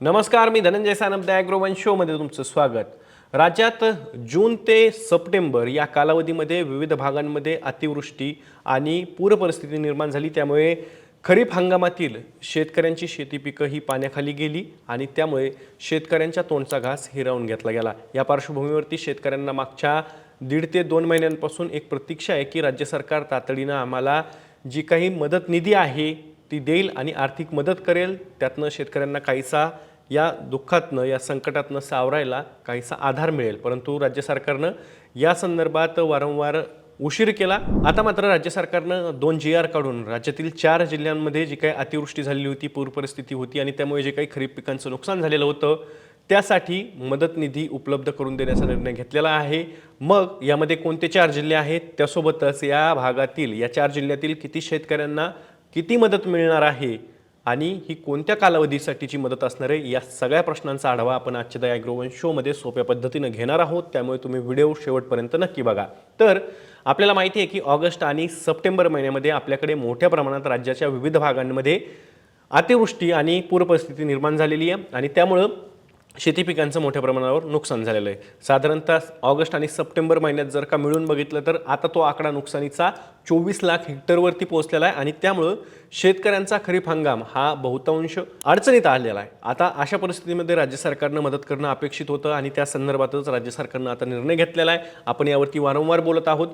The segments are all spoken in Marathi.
नमस्कार मी धनंजय सानप द ॲग्रोवन शोमध्ये तुमचं स्वागत. राज्यात जून ते सप्टेंबर या कालावधीमध्ये विविध भागांमध्ये अतिवृष्टी आणि पूरपरिस्थिती निर्माण झाली. त्यामुळे खरीप हंगामातील शेतकऱ्यांची शेती पिकं ही पाण्याखाली गेली आणि त्यामुळे शेतकऱ्यांच्या तोंडचा घास हिरावून घेतला गेला. या पार्श्वभूमीवरती शेतकऱ्यांना मागच्या दीड ते दोन महिन्यांपासून एक प्रतीक्षा आहे की राज्य सरकार तातडीनं आम्हाला जी काही मदत निधी आहे ती देईल आणि आर्थिक मदत करेल. त्यातनं शेतकऱ्यांना काहीसा या दुःखातनं या संकटातनं सावरायला काहीसा आधार मिळेल. परंतु राज्य सरकारनं या संदर्भात वारंवार उशीर केला. आता मात्र राज्य सरकारनं दोन जी आर काढून राज्यातील चार जिल्ह्यांमध्ये जी काही अतिवृष्टी झालेली होती पूर परिस्थिती होती आणि त्यामुळे जे काही खरीप पिकांचं नुकसान झालेलं होतं त्यासाठी मदत निधी उपलब्ध करून देण्याचा निर्णय घेतलेला आहे. मग यामध्ये कोणते चार जिल्हे आहेत? त्यासोबतच या भागातील या चार जिल्ह्यातील किती शेतकऱ्यांना किती मदत मिळणार आहे? आणि ही कोणत्या कालावधीसाठीची मदत असणार आहे या सगळ्या प्रश्नांचा आढावा आपण आजच्या द ॲग्रोवन शोमध्ये सोप्या पद्धतीनं घेणार आहोत. त्यामुळे तुम्ही व्हिडिओ शेवटपर्यंत नक्की बघा. तर आपल्याला माहिती आहे की ऑगस्ट आणि सप्टेंबर महिन्यामध्ये आपल्याकडे मोठ्या प्रमाणात राज्याच्या विविध भागांमध्ये अतिवृष्टी आणि पूरपरिस्थिती निर्माण झालेली आहे. आणि त्यामुळं शेती पिकांचं मोठ्या प्रमाणावर नुकसान झालेलं आहे. साधारणतः ऑगस्ट आणि सप्टेंबर महिन्यात जर का मिळून बघितलं तर आता तो आकडा नुकसानीचा चोवीस लाख हेक्टरवरती पोहोचलेला आहे आणि त्यामुळं शेतकऱ्यांचा खरीप हंगाम हा बहुतांश अडचणीत आलेला आहे. आता अशा परिस्थितीमध्ये राज्य सरकारनं मदत करणं अपेक्षित होतं आणि त्या संदर्भातच राज्य सरकारनं आता निर्णय घेतलेला आहे. आपण यावरती वारंवार बोलत आहोत.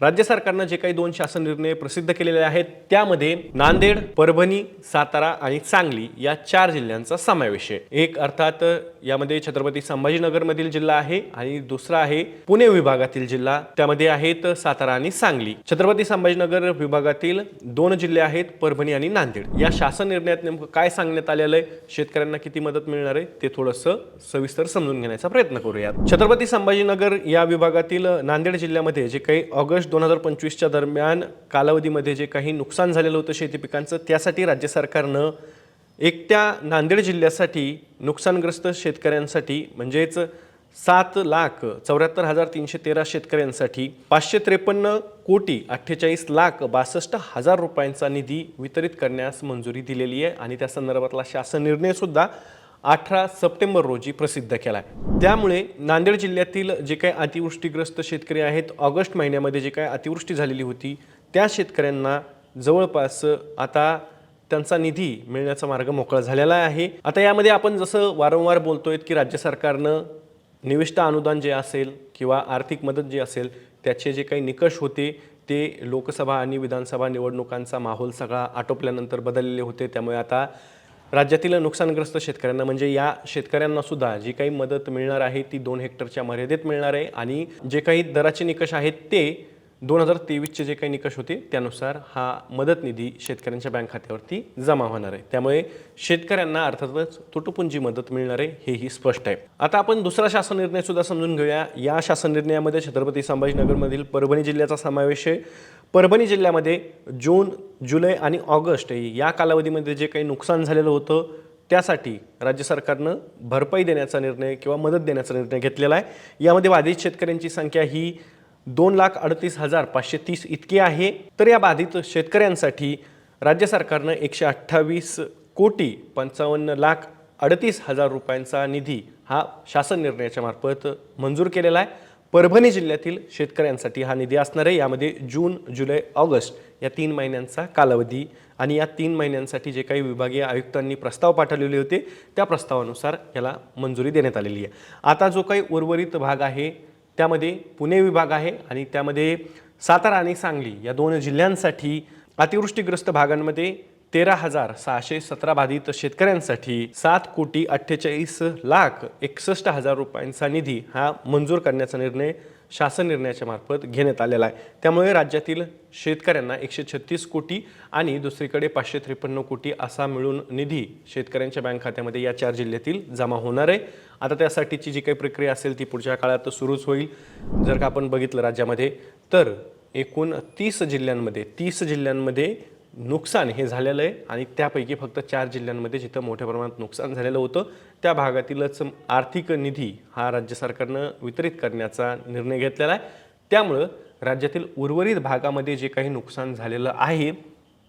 राज्य सरकारनं जे काही दोन शासन निर्णय प्रसिद्ध केलेले आहेत त्यामध्ये नांदेड परभणी सातारा आणि सांगली या चार जिल्ह्यांचा समावेश आहे. एक अर्थात यामध्ये छत्रपती संभाजीनगरमधील जिल्हा आहे आणि दुसरा आहे पुणे विभागातील जिल्हा. त्यामध्ये आहेत सातारा आणि सांगली. छत्रपती संभाजीनगर विभागातील दोन जिल्हे आहेत परभणी आणि नांदेड. या शासन निर्णयात नेमकं काय सांगण्यात आलेलं आहे शेतकऱ्यांना किती मदत मिळणार आहे ते थोडंसं सविस्तर समजून घेण्याचा प्रयत्न करूयात. छत्रपती संभाजीनगर या विभागातील नांदेड जिल्ह्यामध्ये जे काही ऑगस्ट दोन हजार पंचवीसच्या दरम्यान कालावधीमध्ये जे काही नुकसान झालेलं होतं शेती पिकांचं त्यासाठी राज्य सरकारनं एकट्या नांदेड जिल्ह्यासाठी नुकसानग्रस्त शेतकऱ्यांसाठी म्हणजेच सात लाख चौऱ्याहत्तर हजार तीनशे तेरा शेतकऱ्यांसाठी पाचशे त्रेपन्न कोटी अठ्ठेचाळीस लाख बासष्ट हजार रुपयांचा निधी वितरित करण्यास मंजुरी दिलेली आहे. आणि त्या संदर्भातला शासन निर्णयसुद्धा अठरा सप्टेंबर रोजी प्रसिद्ध केला आहे त्यामुळे नांदेड जिल्ह्यातील जे काही अतिवृष्टीग्रस्त शेतकरी आहेत ऑगस्ट महिन्यामध्ये जे काही अतिवृष्टी झालेली होती त्या शेतकऱ्यांना जवळपास आता त्यांचा निधी मिळण्याचा मार्ग मोकळा झालेला आहे. आता यामध्ये आपण जसं वारंवार बोलतोय की राज्य सरकारनं निविष्ट अनुदान जे असेल किंवा आर्थिक मदत जी असेल त्याचे जे काही निकष होते ते लोकसभा आणि विधानसभा निवडणुकांचा माहोल सगळा आटोपल्यानंतर बदललेले होते. त्यामुळे आता राज्यातील नुकसानग्रस्त शेतकऱ्यांना म्हणजे या शेतकऱ्यांना सुद्धा जी काही मदत मिळणार आहे ती दोन हेक्टरच्या मर्यादेत मिळणार आहे. आणि जे काही दराचे निकष आहेत ते दोन हजार तेवीसचे जे काही निकष होते त्यानुसार हा मदत निधी शेतकऱ्यांच्या बँक खात्यावरती जमा होणार आहे. त्यामुळे शेतकऱ्यांना अर्थातच तुटपुंजी मदत मिळणार आहे हेही स्पष्ट आहे. आता आपण दुसरा शासन निर्णय सुद्धा समजून घेऊया. या शासन निर्णयामध्ये छत्रपती संभाजीनगरमधील परभणी जिल्ह्याचा समावेश आहे. परभणी जिल्ह्यामध्ये जून जुलै आणि ऑगस्ट या कालावधीमध्ये जे काही नुकसान झालेलं होतं त्यासाठी राज्य सरकारनं भरपाई देण्याचा निर्णय किंवा मदत देण्याचा निर्णय घेतलेला आहे. यामध्ये बाधित शेतकऱ्यांची संख्या ही दोन लाख अडतीस हजार पाचशे तीस इतकी आहे. तर या बाधित शेतकऱ्यांसाठी राज्य सरकारनं एकशे अठ्ठावीस कोटी पंचावन्न लाख अडतीस हजार रुपयांचा निधी हा शासन निर्णयाच्या मार्फत मंजूर केलेला आहे. परभणी जिल्ह्यातील शेतकऱ्यांसाठी हा निधी असणार आहे. यामध्ये जून जुलै ऑगस्ट या तीन महिन्यांचा कालावधी आणि या तीन महिन्यांसाठी जे काही विभागीय आयुक्तांनी प्रस्ताव पाठवलेले होते त्या प्रस्तावानुसार याला मंजुरी देण्यात आलेली आहे. आता जो काही उर्वरित भाग आहे त्यामध्ये पुणे विभाग आहे आणि त्यामध्ये सातारा आणि सांगली या दोन जिल्ह्यांसाठी अतिवृष्टीग्रस्त भागांमध्ये तेरा हजार सहाशे सतरा बाधित शेतकऱ्यांसाठी सात कोटी अठ्ठेचाळीस लाख एकसष्ट हजार रुपयांचा निधी हा मंजूर करण्याचा निर्णय शासन निर्णयाच्या मार्फत घेण्यात आलेला आहे. त्यामुळे राज्यातील शेतकऱ्यांना एकशे छत्तीस कोटी आणि दुसरीकडे पाचशे त्रेपन्न कोटी असा मिळून निधी शेतकऱ्यांच्या बँक खात्यामध्ये या चार जिल्ह्यातील जमा होणार आहे. आता त्यासाठीची जी काही प्रक्रिया असेल ती पुढच्या काळात सुरूच होईल. जर का आपण बघितलं राज्यामध्ये तर एकूण तीस जिल्ह्यांमध्ये तीस जिल्ह्यांमध्ये नुकसान हे झालेलं आहे आणि त्यापैकी फक्त चार जिल्ह्यांमध्ये जिथं मोठ्या प्रमाणात नुकसान झालेलं होतं त्या भागातीलच आर्थिक निधी हा राज्य सरकारनं वितरित करण्याचा निर्णय घेतलेला आहे. त्यामुळं राज्यातील उर्वरित भागामध्ये जे काही नुकसान झालेलं आहे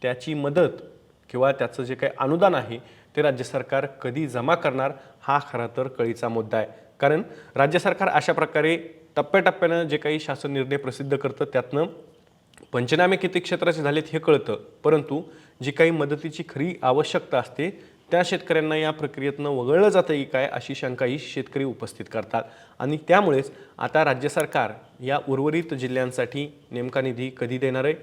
त्याची मदत किंवा त्याचं जे काही अनुदान आहे ते राज्य सरकार कधी जमा करणार हा खरा तर कळीचा मुद्दा आहे. कारण राज्य सरकार अशा प्रकारे टप्प्याटप्प्यानं जे काही शासन निर्णय प्रसिद्ध करतं त्यातनं पंचनामे किती क्षेत्राचे झालेत हे कळतं परंतु जी काही मदतीची खरी आवश्यकता असते त्या शेतकऱ्यांना या प्रक्रियेतनं वगळलं जातं की काय अशी शंकाही शेतकरी उपस्थित करतात. आणि त्यामुळेच आता राज्य सरकार या उर्वरित जिल्ह्यांसाठी नेमका निधी कधी देणार आहे?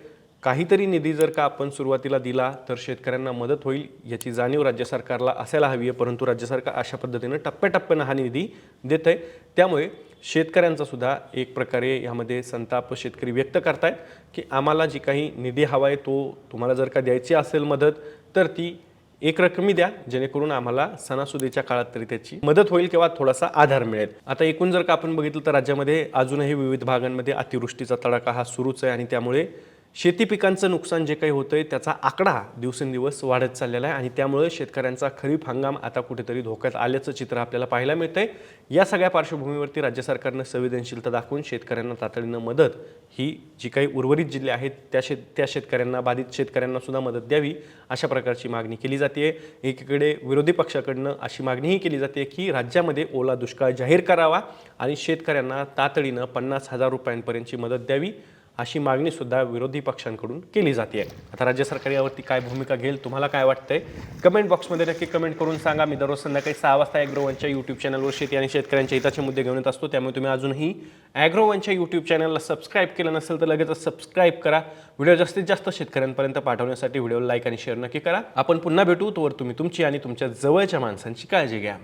काहीतरी निधी जर का आपण सुरुवातीला दिला तर शेतकऱ्यांना मदत होईल याची जाणीव राज्य सरकारला असायला हवी आहे. परंतु राज्य सरकार अशा पद्धतीनं टप्प्याटप्प्यानं हा निधी देत आहे. त्यामुळे शेतकऱ्यांचा सुद्धा एक प्रकारे यामध्ये संताप शेतकरी व्यक्त करतायत की आम्हाला जी काही निधी हवा आहे तो तुम्हाला जर का द्यायची असेल मदत तर ती एक रकमी द्या जेणेकरून आम्हाला सणासुदीच्या काळात तरी त्याची मदत होईल किंवा थोडासा आधार मिळेल. आता एकूण जर का आपण बघितलं तर राज्यामध्ये अजूनही विविध भागांमध्ये अतिवृष्टीचा तडाखा हा सुरूच आहे आणि त्यामुळे शेती पिकांचं नुकसान जे काही होतंय त्याचा आकडा दिवसेंदिवस वाढत चाललेला आहे आणि त्यामुळे शेतकऱ्यांचा खरीप हंगाम आता कुठेतरी धोक्यात आल्याचं चित्र आपल्याला पाहायला मिळतंय. या सगळ्या पार्श्वभूमीवरती राज्य सरकारनं संवेदनशीलता दाखवून शेतकऱ्यांना तातडीनं मदत ही जी काही उर्वरित जिल्हे आहेत त्या शेत त्या शेतकऱ्यांना बाधित शेतकऱ्यांना सुद्धा मदत द्यावी अशा प्रकारची मागणी केली जाते एकीकडे विरोधी पक्षाकडनं अशी मागणीही केली जाते की राज्यामध्ये ओला दुष्काळ जाहीर करावा आणि शेतकऱ्यांना तातडीनं पन्नास हजार रुपयांपर्यंतची मदत द्यावी. अशी मागणीसुद्धा विरोधी पक्षांकडून केली जाते. आता राज्य सरकार यावरती काय भूमिका घेईल तुम्हाला काय वाटतंय? कमेंट बॉक्समध्ये नक्की कमेंट करून सांगा. मी दररोज संध्याकाळी सहा वाजता ॲग्रोवनच्या यूट्यूब चॅनलवर शेती आणि शेतकऱ्यांच्या हिताचे मुद्दे घेऊन येत असतो. त्यामुळे तुम्ही अजूनही ॲग्रोवनच्या यूट्यूब चॅनलला सबस्क्राईब केलं नसेल तर लगेचच सबस्क्राईब करा. व्हिडिओ जास्तीत जास्त शेतकऱ्यांपर्यंत पाठवण्यासाठी व्हिडिओ लाईक आणि शेअर नक्की करा. आपण पुन्हा भेटू. तोवर तुम्ही तुमची आणि तुमच्या जवळच्या माणसांची काळजी घ्या.